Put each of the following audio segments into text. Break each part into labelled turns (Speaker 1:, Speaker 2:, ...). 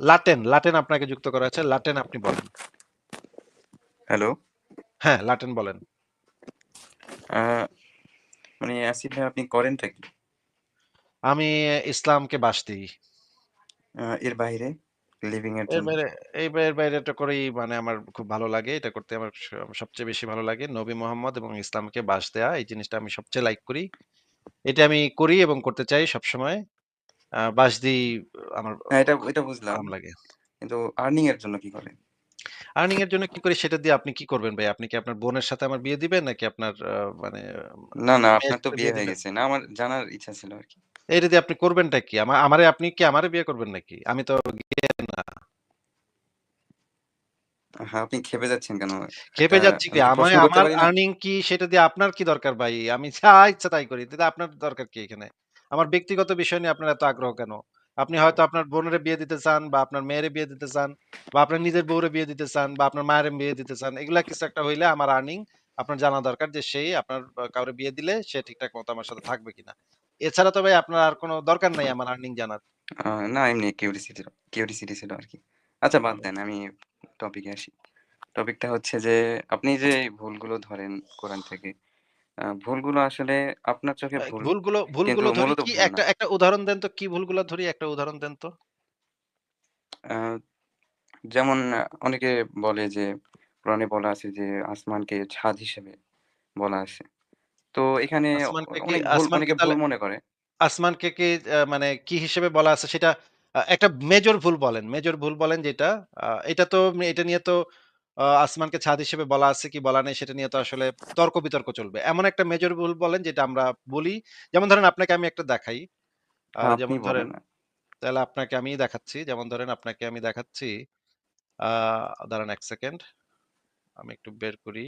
Speaker 1: লাটেন, লাটেন আপনাকে যুক্ত করা আছে লাটেন আপনি বলেন।
Speaker 2: হ্যালো।
Speaker 1: হ্যাঁ, লাটেন বলেন।
Speaker 2: মানে আসিফ ভাই আপনি করেনটা কি?
Speaker 1: আমি ইসলামকে বাস দেই।
Speaker 2: এর বাইরে লিভিং এর
Speaker 1: বাইরে এই এর বাইরে এটা করেই মানে আমার খুব ভালো লাগে। এটা করতে আমার সবচেয়ে বেশি ভালো লাগে। নবী মোহাম্মদ এবং ইসলামকে বাস দেয়া এই জিনিসটা আমি সবচেয়ে লাইক করি। এটা আমি করি এবং করতে চাই সবসময়। আ বাস দিই আমার
Speaker 2: হ্যাঁ, এটা এটা বুঝলাম।
Speaker 1: লাগে।
Speaker 2: কিন্তু আর্নিং এর জন্য কি করেন?
Speaker 1: আর্নিং এর জন্য কি করি সেটা দিয়ে আপনি কি করবেন ভাই? আপনি কি আপনার বোনের সাথে আমার বিয়ে দিবেন? নাকি আপনার মানে
Speaker 2: না, না আপনার তো বিয়ে হয়ে গেছে। না আমার জানার ইচ্ছা ছিল আরকি।
Speaker 1: এইটা দিয়ে আপনি করবেনটা কি? আমা আমারে আপনি কি আমারে বিয়ে করবেন নাকি? আমি তো গে না।
Speaker 2: হ্যাঁ, আপনি ক্ষেপে যাচ্ছেন কেন?
Speaker 1: ক্ষেপে যাচ্ছি কি?
Speaker 2: আমি কি
Speaker 1: আমায়
Speaker 2: প্রশ্ন করতে
Speaker 1: আমার আর্নিং কি সেটা দিয়ে আপনার কি দরকার ভাই? আমি যা ইচ্ছা তাই করি। তাতে আপনার দরকার কি এখানে? আমার ব্যক্তিগত বিষয় নিয়ে আপনার এত আগ্রহ কেন? আপনি হয়তো আপনার বোনেরে বিয়ে দিতে চান বা আপনার মেয়েরে বিয়ে দিতে চান বা আপনার নিজের বউরে বিয়ে দিতে চান বা আপনার মায়েরে বিয়ে দিতে চান। এগুলা কিছু একটা হইলে আমার আর্নিং আপনার জানা দরকার যে সেই আপনার কাউরে বিয়ে দিলে সে ঠিকঠাক মতো আমার সাথে থাকবে কিনা। এছাড়া তো ভাই আপনার আর কোন দরকার নাই আমার আর্নিং জানার।
Speaker 2: না এমনি কিউরিসিটি কিউরিসিটি ছিল আরকি। আচ্ছা বাদ দেন আমি টপিকে আসি। টপিকটা হচ্ছে যে আপনি যে ভুলগুলো ধরেন কোরআন থেকে, আ ভুলগুলো আসলে আপনার চোখে
Speaker 1: আ
Speaker 2: ভুল,
Speaker 1: ভুলগুলো
Speaker 2: কিন্তু
Speaker 1: ভুলগুলো ধরি
Speaker 2: মূলত
Speaker 1: কি?
Speaker 2: ভুল না।
Speaker 1: একটা একটা উদাহরণ দেন তো কি ভুলগুলা ধরি? একটা উদাহরণ দেন তো।
Speaker 2: আ যেমন আ অনেকে বলে যে কোরআনে বলা আছে যে আসমানকে ছাদ হিসেবে বলা আছে। তো এখানে অ
Speaker 1: আসমানকে কি
Speaker 2: অনেক ভুল
Speaker 1: আসমানকে
Speaker 2: অনেকে ভুল
Speaker 1: তাহলে
Speaker 2: মনে করে।
Speaker 1: আসমানকে কি আ মানে কি হিসেবে বলা আছে সেটা আ একটা মেজর ভুল বলেন। মেজর ভুল বলেন যেটা আ এটা তো এটা নিয়ে তো আসমানকে ছাদ হিসেবে বলা আছে কি বলা নেই সেটা নিয়ে তো আসলে তর্ক-বিতর্ক চলবে। এমন একটা মেজর ভুল বলেন যেটা আমরা বলি। যেমন ধরেন আপনাকে আমি একটা দেখাই। যেমন ধরেন তাহলে আপনাকে আমিই দেখাচ্ছি। যেমন ধরেন আপনাকে আমি দেখাচ্ছি। দাঁড়ান ১ সেকেন্ড। আমি একটু বের করি।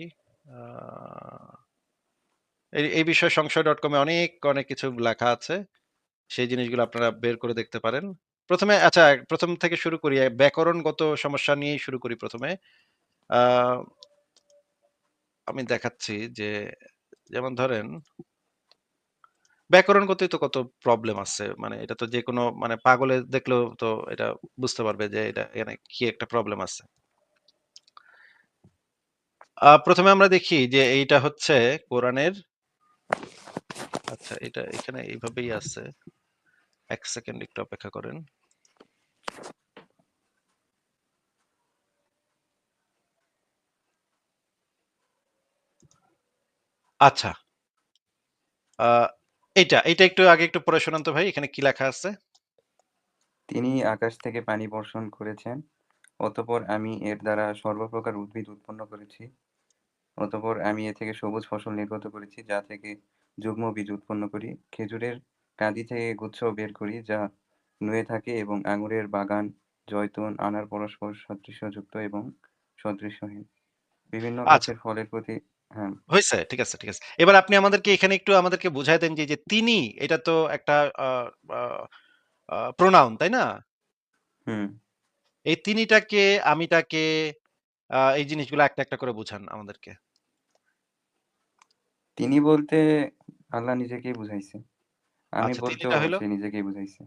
Speaker 1: এই বিষয়ে ডট এ অনেক, অনেক কিছু লেখা আছে। সেই জিনিসগুলো আপনারা বের করে দেখতে পারেন। প্রথমে আচ্ছা প্রথম থেকে শুরু করি। ব্যাকরণগত সমস্যা নিয়েই শুরু করি ১ম এ। আ আমি দেখাচ্ছি যে, যেমন ধরেন ব্যাকরণগতই তো কত প্রবলেম আছে। মানে এটা তো যেকোনো মানে পাগলে দেখলেও তো এটা বুঝতে পারবে যে, এটা এখানে কি একটা প্রবলেম আছে। ১ম আমরা দেখি যে, এইটা হচ্ছে কোরআনের আচ্ছা এটা এখানে এইভাবেই আছে। এক সেকেন্ড একটু অপেক্ষা করেন। আচ্ছা। আ এইটা, এইটা একটু আগে একটু পড়ে শোনান তো ভাই। এখানে কি লেখা আছে?
Speaker 2: তিনি আকাশ থেকে পানি বর্ষণ করেছেন। অতঃপর আমি এর দ্বারা সর্বপ্রকার উদ্ভিদ উৎপন্ন করেছি। অতঃপর আমি এ থেকে সবুজ ফসল নির্গত করেছি, যা থেকে যুগ্ম বীজ উৎপন্ন করি। খেজুরের কাঁদি থেকে গুচ্ছ বের করি, যা নুয়ে থাকে এবং আঙুরের বাগান, জয়তুন, আনার পরস্পর সাদৃশ্যযুক্ত এবং সদৃশ্যহীন। বিভিন্ন
Speaker 1: আচ্ছা।
Speaker 2: গাছের ফলের প্রতি হ্যাঁ।
Speaker 1: হইছে। ঠিক আছে, ঠিক আছে। এবার আপনি আমাদেরকে এখানে একটু আমাদেরকে বুঝায় দেন যে, তিনি এটা তো একটা আ আ আ প্রোনাউন, তাই না?
Speaker 2: হুম।
Speaker 1: এই তিনিটাকে, আমিটাকে আ এই জিনিসগুলো একটা, একটা করে বুঝান আমাদেরকে।
Speaker 2: তিনি বলতে আল্লাহ নিজেকেই বুঝাইছে। আমি
Speaker 1: আচ্ছা
Speaker 2: বলতেও
Speaker 1: তিনিটা হইল?
Speaker 2: সে নিজেকেই বুঝাইছে।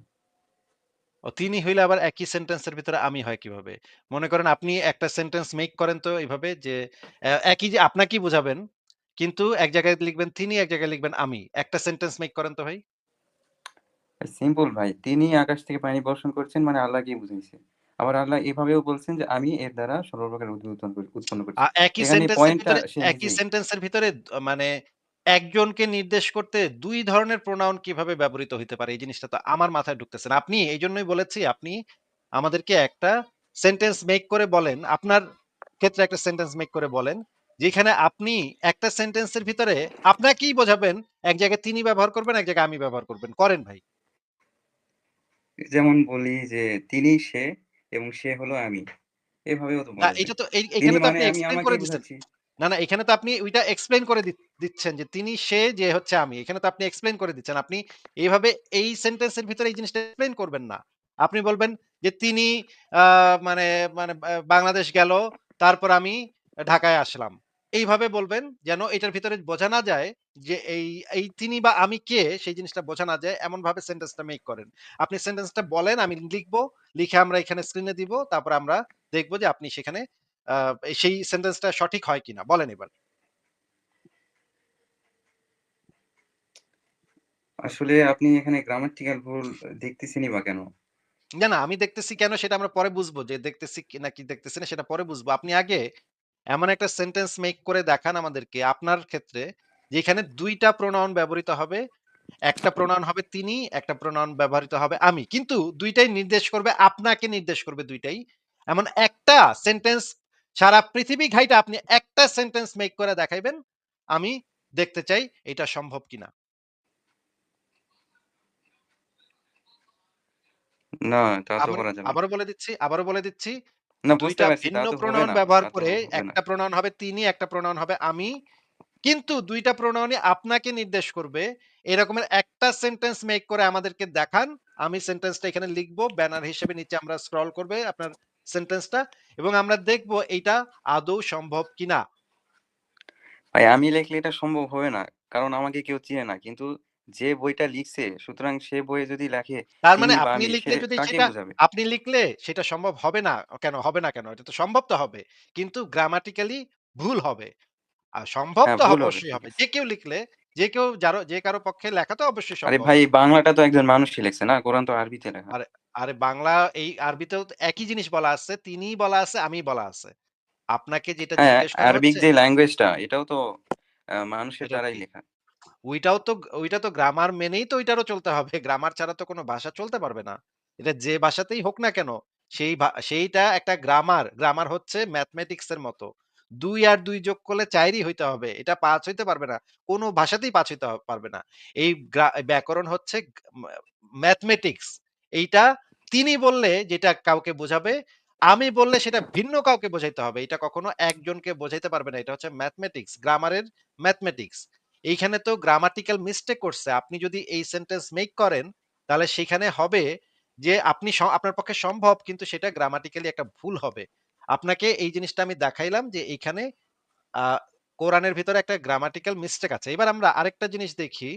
Speaker 1: ও তিনি হইলে আবার একই সেন্টেন্সের ভিতরে আমি হয় কীভাবে? মনে করেন আপনি একটা সেন্টেন্স মেক করেন তো এইভাবে যে একই যে আপনাকেই বুঝাবেন। কিন্তু এক জায়গায় লিখবেন তিনি, এক জায়গায় লিখবেন আমি। একটা সেন্টেন্স মেক করেন তো ভাই।
Speaker 2: সিম্পল ভাই। তিনি আকাশ থেকে পানি বর্ষণ করছেন মানে আল্লাহকেই বুঝাইছে। আবার আল্লাহ এভাবেও বলছেন যে, "আমি এর দ্বারা সর্বপ্রকার উদ্ভিদ উৎপন্ন করি করছি।"
Speaker 1: একই। সেন্টেন্সের ভিতরে মানে একজনকে নির্দেশ করতে ২ ধরনের প্রোনাউন কীভাবে ব্যবহৃত হইতে পারে? এই জিনিসটা তো আমার মাথায় ঢুকতেছে না। আপনি এইজন্যই বলেছি আপনি আমাদেরকে একটা সেন্টেন্স মেক করে বলেন। আপনার ক্ষেত্রে একটা সেন্টেন্স মেক করে বলেন। যেখানে আপনি একটা সেন্টেন্সের ভিতরে আপনাকেই বোঝাবেন, এক জায়গায় তিনি ব্যবহার করবেন, এক জায়গায় আমি ব্যবহার করবেন। করেন ভাই।
Speaker 2: যেমন বলি যে, "তিনি সে এবং সে হলো আমি।" এভাবেও তো।
Speaker 1: এটা তো এই এখানে তো
Speaker 2: মানে
Speaker 1: আপনি এক্সপ্লেইন করে।
Speaker 2: বুঝাচ্ছি।
Speaker 1: না, না এখানে তো আপনি ওইটা এক্সপ্লেইন করে দিচ্ছেন যে তিনি সে যে হচ্ছে আমি। এখানে তো আপনি এক্সপ্লেইন করে দিচ্ছেন। আপনি এইভাবে এই সেন্টেন্সের ভিতরে এই জিনিসটা এক্সপ্লেইন করবেন না। আপনি বলবেন যে তিনি মানে মানে বাংলাদেশ গেল, তারপর আমি ঢাকায় আসলাম। এইভাবে বলবেন যেন এটার ভিতরে বোঝা না যায় যে এই, এই তিনি বা আমি কে সেই জিনিসটা বোঝা না যায় এমনভাবে সেন্টেন্সটা মেক করেন। আপনি সেন্টেন্সটা বলেন আমি লিখব লিখে আমরা এখানে স্ক্রিনে দিব। তারপর আমরা দেখব যে আপনি সেখানে সেই সেন্টেন্সটা সঠিক হয় কিনা। বলেন এবার।
Speaker 2: আসলে আপনি এখানে গ্রামাটিক্যাল ভুল দেখতেছেনই বা কেন?
Speaker 1: না, না আমি দেখতেছি কেন সেটা আমরা পরে বুঝব যে দেখতেছি কি নাকি দেখতেছি না সেটা পরে বুঝব। আপনি আগে এমন একটা সেন্টেন্স মেক করে দেখান আমাদেরকে আপনার ক্ষেত্রে যেখানে ২ টা প্রোনাউন ব্যবহৃত হবে। একটা প্রোনাউন হবে তিনি, একটা প্রোনাউন ব্যবহৃত হবে আমি। কিন্তু দুইটাই নির্দেশ করবে আপনাকে নির্দেশ করবে দুইটাই এমন একটা সেন্টেন্স সারা পৃথিবী ঘাইটা আপনি একটা সেন্টেন্স মেক করে দেখাইবেন। আমি দেখতে চাই এটা সম্ভব কিনা।
Speaker 2: না, তা তো করা যাবে
Speaker 1: আবারও বলে দিচ্ছি, আবারও বলে দিচ্ছি।
Speaker 2: না বুঝতে পারছি
Speaker 1: ভিন্ন প্রোনাউন ব্যবহার করে একটা প্রোনাউন হবে তিনি, একটা প্রোনাউন হবে আমি। কিন্তু ২ টা প্রোনাউনই আপনাকে নির্দেশ করবে। এরকমের একটা সেন্টেন্স মেক করে আমাদেরকে দেখান। আমি সেন্টেন্সটা এখানে লিখব ব্যানার হিসেবে নিচে আমরা স্ক্রল করবে আপনার সেন্টেন্সটা এবং আমরা দেখব এইটা আদৌ সম্ভব কিনা।
Speaker 2: ভাই আমি লিখলে এটা সম্ভব হবে না। কারণ আমাকে কেউ চিনে না। কিন্তু যে বইটা লিখছে সুতরাং সে বইয়ে যদি লেখে
Speaker 1: তার মানে আপনি লিখলে যদি সেটা আপনি লিখলে সেটা সম্ভব হবে না। কেন হবে না কেন? এটা তো সম্ভব তো হবে। কিন্তু গ্রামাটিক্যালি ভুল হবে। আর সম্ভব
Speaker 2: হ্যাঁ,
Speaker 1: তো অবশ্যই হবে। যে কেউ লিখলে, যে কেউ যারো যে কারও পক্ষে লেখা তো অবশ্যই সম্ভব আরে
Speaker 2: ভাই বাংলাটা তো একজন মানুষই লিখছে না? কোরআন তো আরবিতে লেখা।
Speaker 1: আরে, আরে বাংলা এই আরবিতেও তো একই জিনিস বলা আছে। তিনিই বলা আছে, আমি বলা আছে। আপনাকে যেটা
Speaker 2: হ্যাঁ,
Speaker 1: জিজ্ঞেস করা
Speaker 2: আরবিক যে ল্যাঙ্গুয়েজটা এটাও তো মানুষের দ্বারাই লেখা।
Speaker 1: ওইটাও তো ওইটা তো গ্রামার মেনেই তো ওইটারও চলতে হবে। গ্রামার ছাড়া তো কোনো ভাষা চলতে পারবে না। এটা যে ভাষাতেই হোক না কেন, সেই সেইটা একটা গ্রামার। গ্রামার হচ্ছে ম্যাথমেটিক্স এর মতো। দুই আর দুই যোগ করলে ৪ ই হইতে হবে। এটা ৫ হইতে পারবে না। কোনো ভাষাতেই ৫ হইতে পারবে না। এই ব্যাকরণ হচ্ছে ম্যাথমেটিক্স। এইটা তিনি বললে যেটা কাউকে বোঝাবে, আমি বললে সেটা ভিন্ন কাউকে বোঝাইতে হবে। এটা কখনো একজনকে বোঝাইতে পারবে না। এটা হচ্ছে ম্যাথমেটিক্স, গ্রামারের ম্যাথমেটিক্স। এইখানে তো গ্রামাটিক্যাল মিস্টেক করছে। আপনি যদি এই সেন্টেন্স মেক করেন, তাহলে সেখানে হবে যে আপনি আপনার পক্ষে সম্ভব কিন্তু সেটা গ্রামাটিক্যালি একটা ভুল হবে। আপনাকে এই জিনিসটা আমি দেখাইলাম যে এইখানে কোরআনের ভিতরে একটা গ্রামাটিক্যাল মিস্টেক আছে। এবার আমরা আরেকটা জিনিস দেখি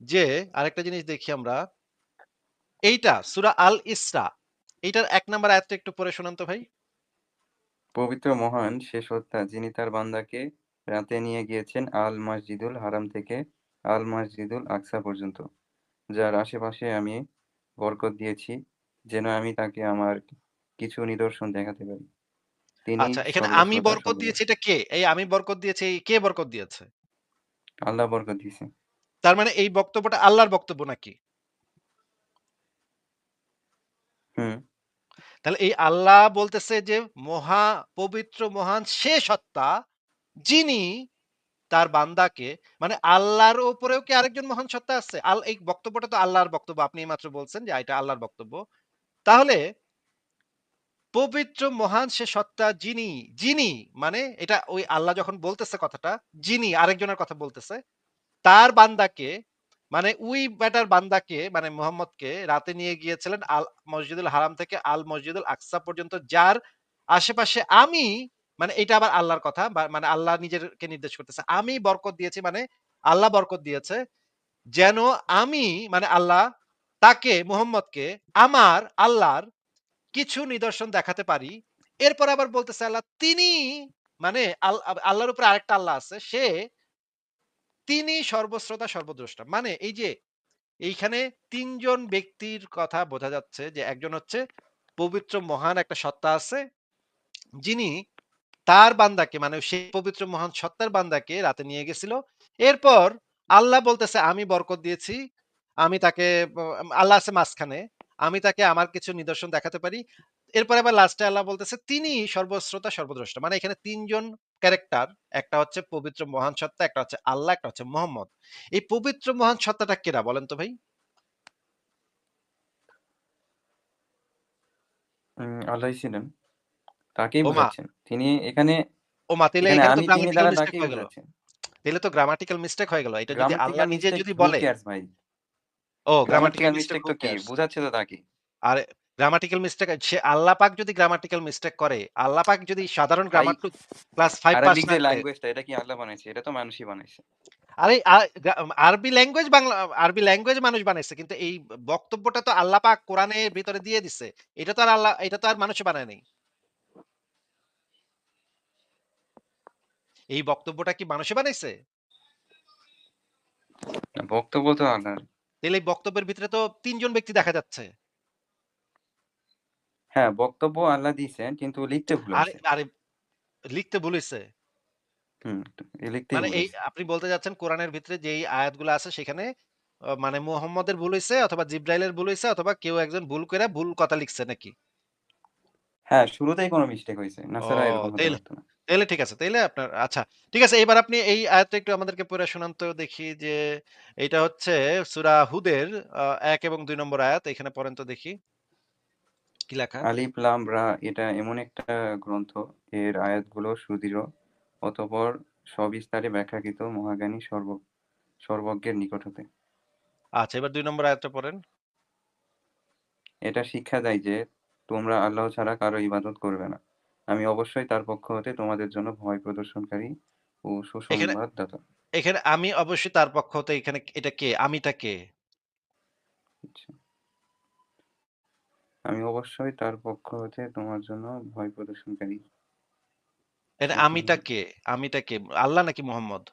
Speaker 1: যে আরেকটা জিনিস দেখি আমরা। এইটা সূরা আল ইসরা। এইটার ১ নাম্বার আয়াতটা একটু পড়ে শোনান তো ভাই।
Speaker 2: পবিত্র মহান সে সত্তা যিনি তার বান্দাকে রাতে নিয়ে গিয়েছেন আল মসজিদুল হারাম থেকে আল মসজিদুল আকসা পর্যন্ত। যার আশেপাশে আমি বরকত দিয়েছি, যেন আমি তাকে আমার কিছু নিদর্শন দেখাতে পারি।
Speaker 1: আচ্ছা এখানে আমি বরকত দিয়েছি এটা কে? এই আমি বরকত দিয়েছি কে বরকত দিয়েছে?
Speaker 2: আল্লাহ বরকত দিয়েছে।
Speaker 1: তার মানে এই বক্তব্যটা আল্লাহর বক্তব্য নাকি? তাহলে এই আল্লাহ বলতেছে যে মহা পবিত্র মহান সে সত্তা যিনি তার বান্দাকে মানে আল্লাহর উপরেও কি আরেকজন মহান সত্তা আছে? আল এই বক্তব্যটা তো আল্লাহর বক্তব্য। আপনি এইমাত্র বলছেন যে এটা আল্লাহর বক্তব্য। তাহলে পবিত্র মহান সে সত্তা যিনি, যিনি মানে এটা ওই আল্লাহ যখন বলতেছে কথাটা, যিনি আরেকজনের কথা বলতেছে। তার বান্দাকে মানে ওই বেটার বান্দাকে মানে মুহাম্মদকে রাতে নিয়ে গিয়েছিলেন আল, মসজিদুল হারাম থেকে আল মসজিদুল আকসা পর্যন্ত, যার আশেপাশে আমি মানে এটা আবার আল্লাহর কথা মানে আল্লাহ নিজেরকে নির্দেশ করতেছে। আমি বরকত দিয়েছি মানে আল্লাহ বরকত দিয়েছে। যেন আমি মানে আল্লাহ তাকে, মুহাম্মদকে আমার আল্লাহর কিছু নিদর্শন দেখাতে পারি। এরপর আবার বলতেছে আল্লাহ, তিনি মানে আল্লাহর উপরে আরেকটা আল্লাহ আছে। সে তিনি সর্বশ্রোতা সর্বদ্রষ্টা। মানে এই যে এইখানে ৩ জন ব্যক্তির কথা বোঝা যাচ্ছে যে একজন হচ্ছে পবিত্র মহান একটা সত্তা আছে, যিনি তার বান্দাকে মানে সেই পবিত্র মহান সত্তার বান্দাকে রাতে নিয়ে গেছিল। এরপর আল্লাহ বলতেছে আমি বরকত দিয়েছি। আমি তাকে আল্লাহ আছে মাঝখানে। আমি তাকে আমার কিছু নিদর্শন দেখাতে পারি। এরপরে আবার লাস্টে আল্লাহ বলতেছে তিনি সর্বশ্রোতা সর্বদ্রষ্টা। মানে এখানে ৩ জন ক্যারেক্টার। একটা হচ্ছে পবিত্র মহান সত্তা, একটা হচ্ছে আল্লাহ, একটা হচ্ছে মুহাম্মদ। এই পবিত্র মহান সত্তাটা কেডা বলেন তো ভাই?
Speaker 2: উম আল্লাহই ছিলেন। তাকেই বোঝাচ্ছেন। তিনি এখানে,
Speaker 1: ওমা তাইলে
Speaker 2: এখানে
Speaker 1: তো গ্রামাটিক্যাল মিস্টেক হয়ে গেল। তাইলে তো গ্রামাটিক্যাল মিস্টেক হয়ে গেল। এটা যদি আল্লাহ নিজে যদি বলে? ও গ্রামাটিক্যাল মিস্টেক
Speaker 2: তো কি? বোঝাচ্ছে তো তাকে।
Speaker 1: আরে গ্রামাটিক্যাল মিস্টেক সে আল্লাহ পাক যদি গ্রামাটিক্যাল মিস্টেক করে, আল্লাহ পাক যদি সাধারণ গ্রামার টু ক্লাস 5 পাস না
Speaker 2: ল্যাঙ্গুয়েজটা এটা কি আল্লাহ বানাইছে? এটা তো মানুষই বানাইছে।
Speaker 1: আরে আরবি ল্যাঙ্গুয়েজ বাংলা আরবি ল্যাঙ্গুয়েজ মানুষ বানাইছে। কিন্তু এই বক্তব্যটা তো আল্লাহ পাক কোরআনের ভিতরে দিয়ে দিছে। এটা তো আর আল্লাহ এটা তো আর মানুষে বানায় নাই। এই বক্তব্যটা কি মানুষে বানাইছে?
Speaker 2: বক্তব্য তো আল্লাহর।
Speaker 1: তাহলে এই বক্তব্যের ভিতরে তো তিনজন ব্যক্তি দেখা যাচ্ছে।
Speaker 2: হ্যাঁ, বক্তব্য আল্লাহ দিছেন কিন্তু লিখতে ভুল
Speaker 1: আরে। আরে লিখতে ভুল হইছে।
Speaker 2: হুম, এ লিখতেই
Speaker 1: মানে
Speaker 2: ভুল
Speaker 1: এই। আপনি বলতে যাচ্ছেন কোরআনের ভিতরে যেই আয়াতগুলো আছে সেখানে মানে মুহাম্মদের ভুল অথবা জিব্রাইলের ভুল অথবা কেউ একজন ভুল কইরা ভুল কথা লিখছে নাকি?
Speaker 2: হ্যাঁ, শুরুতেই কোনো মিস্টেক হইছে। না
Speaker 1: ও
Speaker 2: ছাড়া এরকম হতে
Speaker 1: তাইলে
Speaker 2: পারত না।
Speaker 1: তাইলে ঠিক আছে। তাইলে আপনার আচ্ছা ঠিক আছে এবার আপনি এই আয়াতটা একটু আমাদেরকে পড়ে শোনান তো দেখি যে এটা হচ্ছে সূরা হুদের ১ এবং দুই নম্বর আয়াত। এখানে পড়েন তো দেখি। কি লেখা?
Speaker 2: আলিফ লাম রা এটা এমন একটা গ্রন্থ এর আয়াতগুলো সুদৃঢ় অতঃপর সবিস্তারে ব্যাখ্যাকৃত মহাজ্ঞানী সর্ব সর্বজ্ঞের নিকট হতে।
Speaker 1: আচ্ছা এবার ২ নম্বর আয়াতটা পড়েন।
Speaker 2: এটা শিক্ষা দেয় যে তোমরা আল্লাহ ছাড়া কারও ইবাদত করবে না। আমি অবশ্যই তার পক্ষ হতে তোমাদের জন্য ভয় প্রদর্শনকারী ও
Speaker 1: এখানে
Speaker 2: সুসংবাদদাতা।
Speaker 1: এখানে আমি অবশ্যই তার পক্ষ হতে এখানে এটা কে? আমিটা কে?
Speaker 2: আচ্ছা। আমি অবশ্যই তার পক্ষ হতে তোমার জন্য ভয় প্রদর্শনকারী।
Speaker 1: এটা আমিটা কে? আমিটা কে? আল্লাহ নাকি মুহাম্মদ?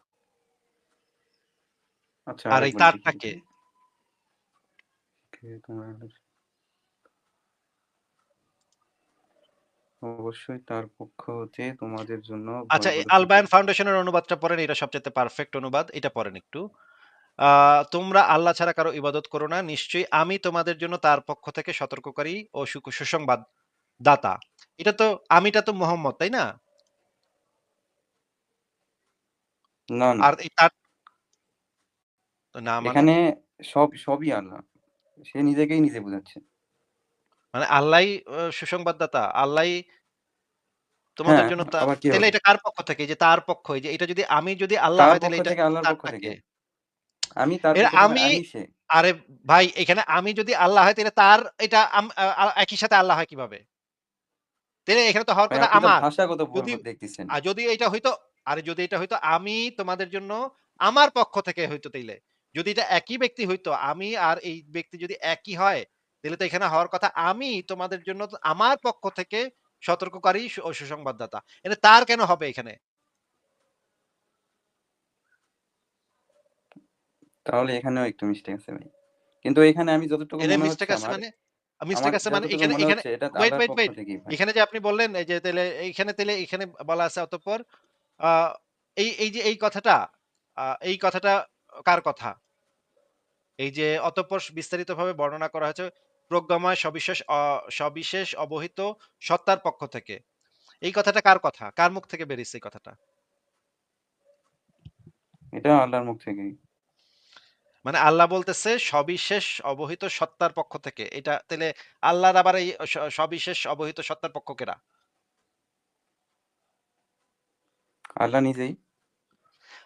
Speaker 2: আচ্ছা
Speaker 1: আর এই তারটা কে?
Speaker 2: তোমার অবশ্যই তার পক্ষ হতে তোমাদের জন্য
Speaker 1: আচ্ছা
Speaker 2: ভয়
Speaker 1: এই আল বায়ান
Speaker 2: প্রদর্শনকারী।
Speaker 1: ফাউন্ডেশনের অনুবাদটা পড়েন। এটা সবচেয়ে পারফেক্ট অনুবাদ। এটা পড়েন একটু। তোমরা আল্লাহ ছাড়া কারও ইবাদত করো না। নিশ্চয়ই আমি তোমাদের জন্য তার পক্ষ থেকে সতর্ককারী ও সুসংবাদ দাতা। এটা তো আমিটা তো মুহাম্মদ, তাই না? আর তার না মানে?
Speaker 2: এখানে সব সবই আল্লাহ। সে নিজেকেই নিজে বুঝাচ্ছে।
Speaker 1: মানে আল্লাহই অ সুসংবাদদাতা। আল্লাহই তোমাদের
Speaker 2: হ্যাঁ,
Speaker 1: জন্য তা
Speaker 2: আবার কি
Speaker 1: তাইলে
Speaker 2: হবে?
Speaker 1: এটা কার পক্ষ থেকে? যে তার পক্ষ, যে এটা যদি আমি যদি আল্লাহ হয়
Speaker 2: পক্ষ
Speaker 1: এটা
Speaker 2: আল্লাহর পক্ষ থেকে। আমি তার
Speaker 1: আমি আরে ভাই এখানে আমি যদি আল্লাহ হয় তাইলে তার এটা একই সাথে আল্লাহ হয় কীভাবে? তাইলে এখানে তো হওয়ার কথা আমার।
Speaker 2: ভাষাগত
Speaker 1: যদি
Speaker 2: দেখতেছেন।
Speaker 1: আ যদি এটা আরে যদি এটা আমি তোমাদের জন্য আমার পক্ষ থেকে হইতো তাইলে। যদি এটা একই ব্যক্তি হইতো, আমি আর এই ব্যক্তি যদি একই হয়, তাহলে তো এখানে হওয়ার কথা আমি তোমাদের জন্য আমার পক্ষ থেকে সতর্ককারী ও সুসংবাদদাতা। এটা তার কেন হবে এখানে?
Speaker 2: তাহলে এখানেও একটু মিস্টেক আছে ভাই। কিন্তু এখানে আমি যতটুকু মনে
Speaker 1: মিস্টেক আছে মানে? মিস্টেক আছে মানে এখানে এখানে ওয়েট, ওয়েট, ওয়েট। এখানে যে আপনি বললেন এই যে তাইলে এইখানে তাইলে এখানে বলা আছে অতঃপর এই এই যে এই কথাটা এই কথাটা কার কথা? এই যে অতঃপর বিস্তারিতভাবে বর্ণনা করা হয়েছে প্রজ্ঞাময় সবিশেষ সবিশেষ অবহিত সত্তার পক্ষ থেকে। এই কথাটা কার কথা? কার মুখ থেকে বেরিয়েছে এই কথাটা?
Speaker 2: এটা আল্লাহর মুখ থেকেই।
Speaker 1: মানে আল্লাহ বলতেছে সবিশেষ অবহিত সত্তার পক্ষ থেকে। এটা তাইলে আল্লাহর আবার এই সবিশেষ অবহিত সত্তার পক্ষ কেডা?
Speaker 2: আল্লাহ নিজেই।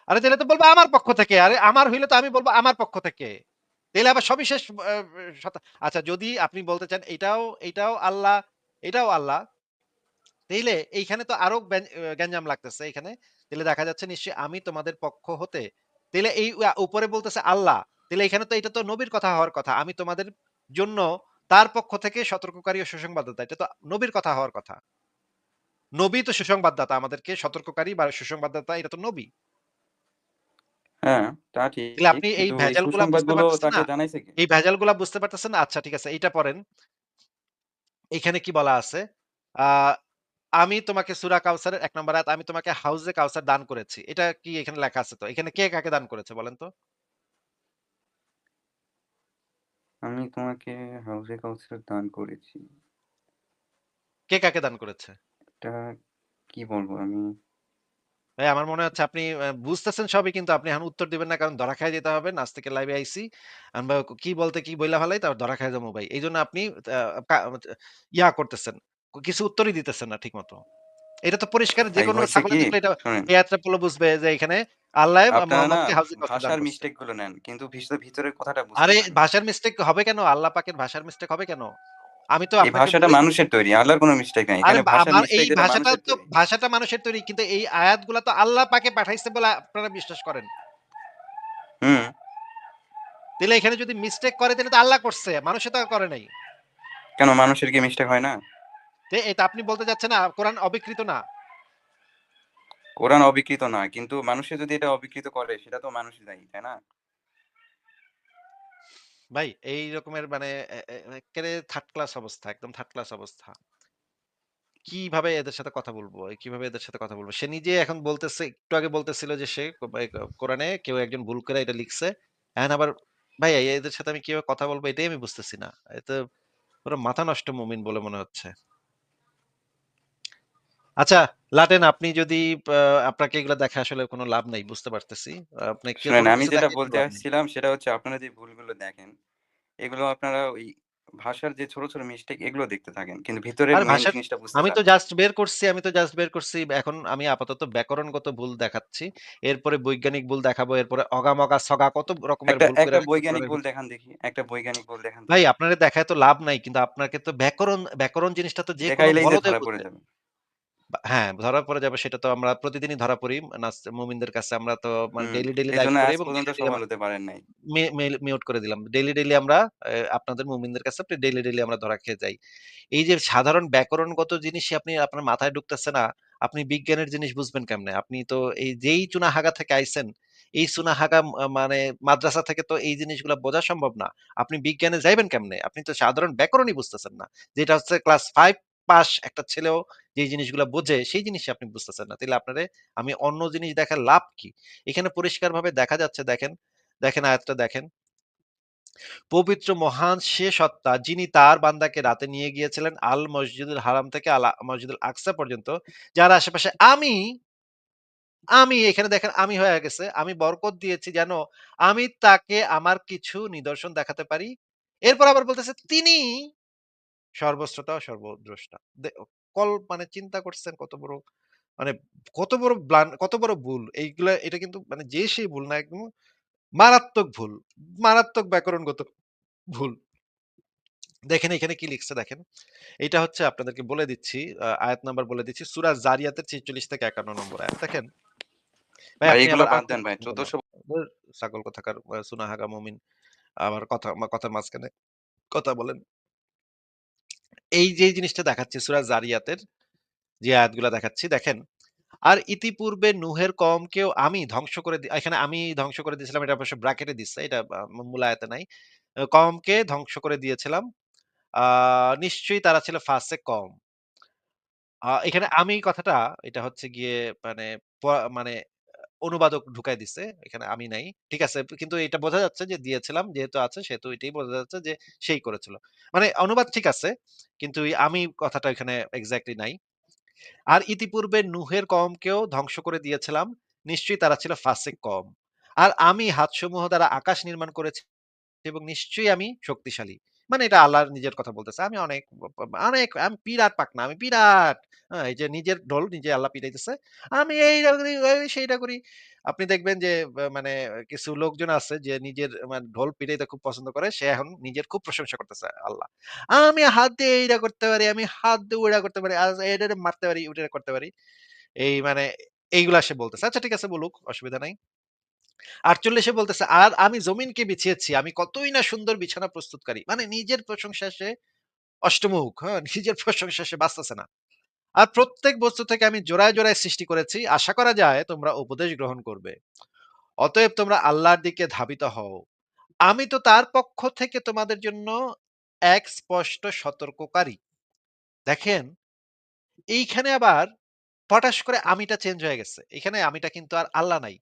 Speaker 1: আরে তাইলে তো বলব আমার পক্ষ থেকে। আরে আমার হইলে তো আমি বলব আমার পক্ষ থেকে। তাইলে আবার সবিশেষ আচ্ছা যদি আপনি বলতে চান এটাও এটাও আল্লাহ, এটাও আল্লাহ। তাইলে এইখানে তো আরও গ্যাঞ্জাম লাগতেছে এখানে। তাহলে দেখা যাচ্ছে নিশ্চয়ই আমি তোমাদের পক্ষ হতে তাইলে এই উপরে বলতেছে আল্লাহ। তাইলে এখানে তো এটা তো নবীর কথা হওয়ার কথা। আমি তোমাদের জন্য তার পক্ষ থেকে সতর্ককারী ও সুসংবাদদাতা। এটা তো নবীর কথা হওয়ার কথা। নবী তো সুসংবাদদাতা আমাদেরকে সতর্ককারী বা সুসংবাদদাতা এটা তো নবী।
Speaker 2: হ্যাঁ।
Speaker 1: আপনি এই
Speaker 2: এই
Speaker 1: ভেজালগুলা বুঝতে পারতেছেন? এই ভেজালগুলা বুঝতে? আচ্ছা ঠিক আছে এইটা পড়েন। এখানে কি বলা আছে? আমি তোমাকে সূরা কাউসারের ১ নম্বর আয়াত আমি তোমাকে হাউজে কাউসার দান করেছি। এটা কি এখানে লেখা আছে তো? এখানে কে কাকে দান করেছে বলেন তো?
Speaker 2: আমি তোমাকে হাউজে কাউসার দান করেছি।
Speaker 1: কে কাকে দান করেছে?
Speaker 2: এটা কি বলব আমি?
Speaker 1: ভাই আমার মনে হচ্ছে আপনি বুঝতেছেন সবই কিন্তু আপনি এখন উত্তর দিবেন না কারণ ধরা খাইয়া যেতে হবে। নাস্তিকের লাইভে আইসি আমরা কি বলতে কি বইলা ফেলাই তারপর ধরা খাইয়া যামু ভাই। এইজন্য আপনি আ কা ইয়া করতেছেন। কিছু উত্তরই দিতেছেন না ঠিকমতো। এটা তো পরিষ্কার যেকোনো
Speaker 2: হইছে
Speaker 1: ছাগলে এটা বুঝবে যে এখানে আল্লাহ মুহাম্মদকে হাউজে
Speaker 2: ভাষার মিস্টেকগুলো নেন। কিন্তু ভিতরের কথাটা বুঝতে
Speaker 1: আরে ভাষার মিস্টেক হবে কেন? আল্লাহ পাকের ভাষার মিস্টেক হবে কেন? আমি তো
Speaker 2: এই ভাষাটা মানুষের তৈরি। আল্লাহর কোন মিস্টেক নাই। এখানে ভাষার
Speaker 1: এই ভাষাটা তো ভাষাটা মানুষের তৈরি। কিন্তু এই আয়াতগুলা তো আল্লাহ পাকে পাঠাইছে বলে আপনারা বিশ্বাস করেন।
Speaker 2: হুম।
Speaker 1: তাইলে এখানে যদি মিস্টেক করে তাহলে তো আল্লাহ করছে। মানুষে তো আর করে নাই।
Speaker 2: কেন মানুষের কি মিস্টেক হয় না?
Speaker 1: এটা আপনি বলতে চাচ্ছেন না কোরআন অবিকৃত না?
Speaker 2: কোরআন অবিকৃত না। কিন্তু মানুষে যদি এটা অবিকৃত করে সেটা তো মানুষই দায়ী, তাই না?
Speaker 1: ভাই এই রকমের মানে থার্ড ক্লাস অবস্থা, একদম থার্ড ক্লাস অবস্থা। কীভাবে এদের সাথে কথা বলব? কীভাবে এদের সাথে কথা বলব? সে নিজে এখন বলতেছে একটু আগে বলতেছিল যে সে কোরআনে কেউ একজন ভুল করে এটা লিখছে। এখন আবার ভাই এদের সাথে আমি কীভাবে কথা বলব এটাই আমি বুঝতেছি না। এতে পুরো মাথা নষ্ট মুমিন বলে মনে হচ্ছে। আচ্ছা, লাটেন আপনি যদি আপনাকে এগুলা দেখে আসলে কোনো লাভ নাই বুঝতে পারতেছি। আপনি
Speaker 2: আমি যেটা বলতে আসছিলাম সেটা হচ্ছে আপনারা যে ভুলগুলো দেখেন, এগুলো আপনারা ওই ভাষার যে ছোট, ছোট মিস্টেক এগুলো দেখতে থাকেন। কিন্তু ভিতরের
Speaker 1: আর
Speaker 2: জিনিসটা বুঝতে
Speaker 1: আমি তো জাস্ট বের করছি, আমি তো জাস্ট বের করছি। এখন আমি আপাতত ব্যাকরণগত ভুল দেখাচ্ছি। এরপরে বৈজ্ঞানিক ভুল দেখাবো। এরপরে অগামগা সগা কত রকমের ভুল
Speaker 2: একটা বৈজ্ঞানিক ভুল দেখান দেখি। একটা বৈজ্ঞানিক ভুল দেখান
Speaker 1: ভাই আপনারে দেখায় তো লাভ নাই। কিন্তু আপনাকে তো ব্যাকরণ, ব্যাকরণ জিনিসটা তো
Speaker 2: যে পড়ে যাবে।
Speaker 1: বা হ্যাঁ, ধরা পড়ে যাবে সেটা তো আমরা প্রতিদিনই ধরা পড়ি। নাস মুমিনদের কাছে আমরা তো মানে
Speaker 2: হুম।
Speaker 1: ডেইলি, ডেইলি লাইভ
Speaker 2: এজন্য
Speaker 1: করি
Speaker 2: আজ
Speaker 1: এবং
Speaker 2: পর্যন্ত
Speaker 1: ডেইলি, ডেইলি
Speaker 2: সফল
Speaker 1: আমরা
Speaker 2: হতে পারেন নাই।
Speaker 1: মে মিউট করে দিলাম। ডেইলি, ডেইলি আমরা আপনাদের মুমিনদের কাছে ডেইলি, ডেইলি আমরা ধরা খেয়ে যাই। এই যে সাধারণ ব্যাকরণগত জিনিসই আপনি আপনার মাথায় ঢুকতেছে না, আপনি বিজ্ঞানের জিনিস বুঝবেন কেমনে? আপনি তো এই যেই চুনাহাগা থেকে আইছেন, এই চুনাহাগা আ মানে মাদ্রাসা থেকে তো এই জিনিসগুলা বোঝা সম্ভব না। আপনি বিজ্ঞানে যাইবেন কেমনে? আপনি তো সাধারণ ব্যাকরণই বুঝতেছেন না। যেটা হচ্ছে ক্লাস 5 পাস একটা ছেলেও যেই জিনিসগুলা বোঝে, সেই জিনিসই আপনি বুঝতেছেন না। তাইলে আপনারে আমি অন্য জিনিস দেখার লাভ কি? এখানে পরিষ্কারভাবে দেখা যাচ্ছে দেখেন, দেখেন আয়াতটা দেখেন। পবিত্র মহান সে সত্তা যিনি তার বান্দাকে রাতে নিয়ে গিয়েছিলেন আল মসজিদুল হারাম থেকে আল মসজিদুল আকসা পর্যন্ত। যার আশেপাশে আমি, আমি এখানে দেখেন আমি হয়ে গেছে। আমি বরকত দিয়েছি যেন আমি তাকে আমার কিছু নিদর্শন দেখাতে পারি। এরপর আবার বলতেছে তিনি সর্বশ্রোতা সর্বদ্রষ্টা। কল মানে চিন্তা করছেন কত বড় মানে কত বড় ব্লান কত বড় ভুল। এইগুলা এটা কিন্তু মানে যে সেই ভুল না একদম মারাত্মক ভুল। মারাত্মক ব্যাকরণগত ভুল। দেখেন এখানে কি লিখছে দেখেন। এইটা হচ্ছে আপনাদেরকে বলে দিচ্ছি। আয়াত নাম্বার বলে দিচ্ছি। সূরা জারিয়াতের ৪৬ থেকে ৫১ নম্বর আয়াত। দেখেন। ভাই
Speaker 2: এগুলো বাদ দেন ভাই। ১৪০০
Speaker 1: ধুর ছাগল কোথাকার সুনাহাগা মুমিন। আবার কথা কথার মাঝখানে কথা বলেন। এই যে জিনিসটা দেখাচ্ছি সূরা জারিয়াতের যে আয়াতগুলা দেখাচ্ছি, দেখেন। আর ইতিপূর্বে নূহের কওমকেও আমি ধ্বংস করে এখানে আমি ধ্বংস করে দিয়েছিলাম, এটা অবশ্য ব্র্যাকেটে দিচ্ছে। এটা আ মূল আয়াতে নাই। কমকে ধ্বংস করে দিয়েছিলাম। নিশ্চয়ই তারা ছিল ফার্স্টে কম এখানে আমি কথাটা, এটা হচ্ছে গিয়ে মানে মানে অনুবাদক ঢুকায় দিছে। এখানে আমি নাই। ঠিক আছে। কিন্তু এটা বোঝা যাচ্ছে যে দিয়েছিলাম, যেহেতু আছে, সেহেতু এটাই বোঝা যাচ্ছে যে সেই করেছিল। মানে অনুবাদ ঠিক আছে। কিন্তু আমি কথাটা এখানে এক্সাক্টলি নাই। আর ইতিপূর্বে নূহের কওমকেও ধ্বংস করে দিয়েছিলাম। নিশ্চয়ই তারা ছিল ফাসেক কম আর আমি হাতসমূহ দ্বারা আকাশ নির্মাণ করেছি এবং নিশ্চয়ই আমি শক্তিশালী। মানে এটা আল্লাহর নিজের কথা বলতেছে। আমি অনেক অনেক আমি বিরাট পাকনা, আমি বিরাট। হ্যাঁ, এই যে নিজের ঢোল নিজে আল্লাহ পিটাইতেছে। আমি এইটা করি, সেইটা করি। আপনি দেখবেন যে মানে কিছু লোকজন আছে যে নিজের মানে ঢোল পিটাইতে খুব পছন্দ করে। সে এখন নিজের খুব প্রশংসা করতেছে আল্লাহ। আমি হাত দিয়ে এইটা করতে পারি, আমি হাত দিয়ে ওইটা করতে পারি, এটারে মারতে পারি, ওইটা করতে পারি। এই মানে এইগুলা সে বলতেছে। আচ্ছা ঠিক আছে বলুক, অসুবিধা নাই। ৪৮ এ বলতেছে, "আর আমি জমিনকে বিছিয়েছি। আমি কতই না সুন্দর বিছানা প্রস্তুতকারী।" মানে নিজের প্রশংসা সে অষ্টমুখ, হ্যাঁ? নিজের প্রশংসা সে বাঁচতেছে না। আর প্রত্যেক বস্তু থেকে আমি জোড়ায়, জোড়ায় সৃষ্টি করেছি। আশা করা যায় তোমরা উপদেশ গ্রহণ করবে। অতএব তোমরা আল্লাহর দিকে ধাবিত হও। আমি তো তার পক্ষ থেকে তোমাদের জন্য এক স্পষ্ট সতর্ককারী। দেখেন, এইখানে আবার পটাশ করে আমিটা চেঞ্জ হয়ে গেছে। এখানে আমিটা কিন্তু আর আল্লাহ নাই।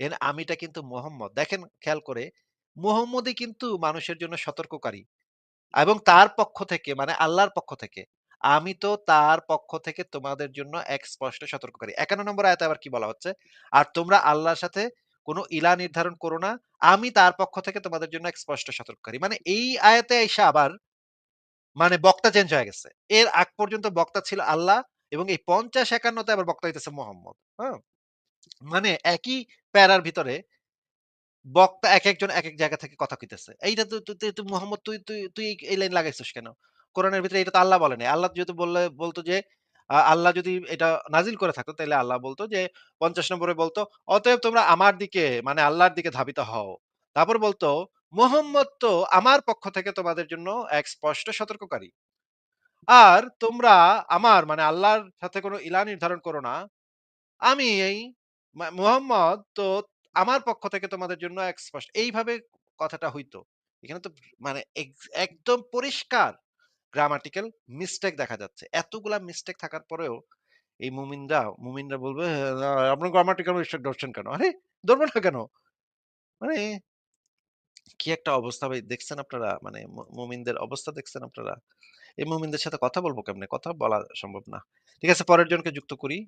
Speaker 1: এর আমিটা কিন্তু মোহাম্মদ। দেখেন খেয়াল করে, মুহাম্মদই কিন্তু মানুষের জন্য সতর্ককারী এবং তার পক্ষ থেকে মানে আল্লাহর পক্ষ থেকে। আমি তো তার পক্ষ থেকে তোমাদের জন্য এক স্পষ্ট সতর্ককারী। ৫১ নম্বর আয়াতে আবার কি বলা হচ্ছে? আর তোমরা আল্লাহর সাথে কোন ইলা নির্ধারণ করো না। আমি তার পক্ষ থেকে তোমাদের জন্য এক স্পষ্ট সতর্ককারী। মানে এই আয়াতে আইসা আবার মানে বক্তা চেঞ্জ হয়ে গেছে। এর আগ পর্যন্ত বক্তা ছিল আল্লাহ এবং এই ৫০-৫১ তে আবার বক্তা হইতেছে মোহাম্মদ। হ্যাঁ? মানে একই প্যারার ভিতরে বক্তা একেকজন একেক জায়গা থেকে কথা কইতেছে। এইটা তু তু তু তু মোহাম্মদ তুই তুই তুই এই লাইন লাগাইছস কেন? কোরআনের ভিতরে এটা তো আল্লাহ বলে নাই। আল্লাহ যেহেতু বললে বলত যে আল্লাহ যদি এটা নাজিল করে থাকতো তাইলে আল্লাহ বলত যে ৫০ নম্বরে বলত, "অতএব তোমরা আমার দিকে মানে আল্লাহর দিকে ধাবিত হও।" তারপর বলতো মোহাম্মদ তো আমার পক্ষ থেকে তোমাদের জন্য এক স্পষ্ট সতর্ককারী। আর তোমরা আমার মানে আল্লাহর সাথে কোনো ইলাহ নির্ধারণ করো না। আমি এই মুহাম্মদ তো আমার পক্ষ থেকে তোমাদের জন্য এক স্পষ্ট" এইভাবে কথাটা হইতো। এখানে তো মানে একদম পরিষ্কার grammatical mistake দেখা যাচ্ছে। এতগুলা মিস্টেক থাকার পরেও এই মুমিনরা মুমিনরা বলবে, "আ আপনারা grammatical mistake ধরছেন কেন?" আরে! ধরব না কেন? মানে কি একটা অবস্থা ভাই দেখছেন আপনারা? মানে মুমিনদের অবস্থা দেখছেন আপনারা? এই মুমিনদের সাথে কথা বলব কেমনে? কথা বলা সম্ভব না। ঠিক আছে পরের জনকে যুক্ত করি।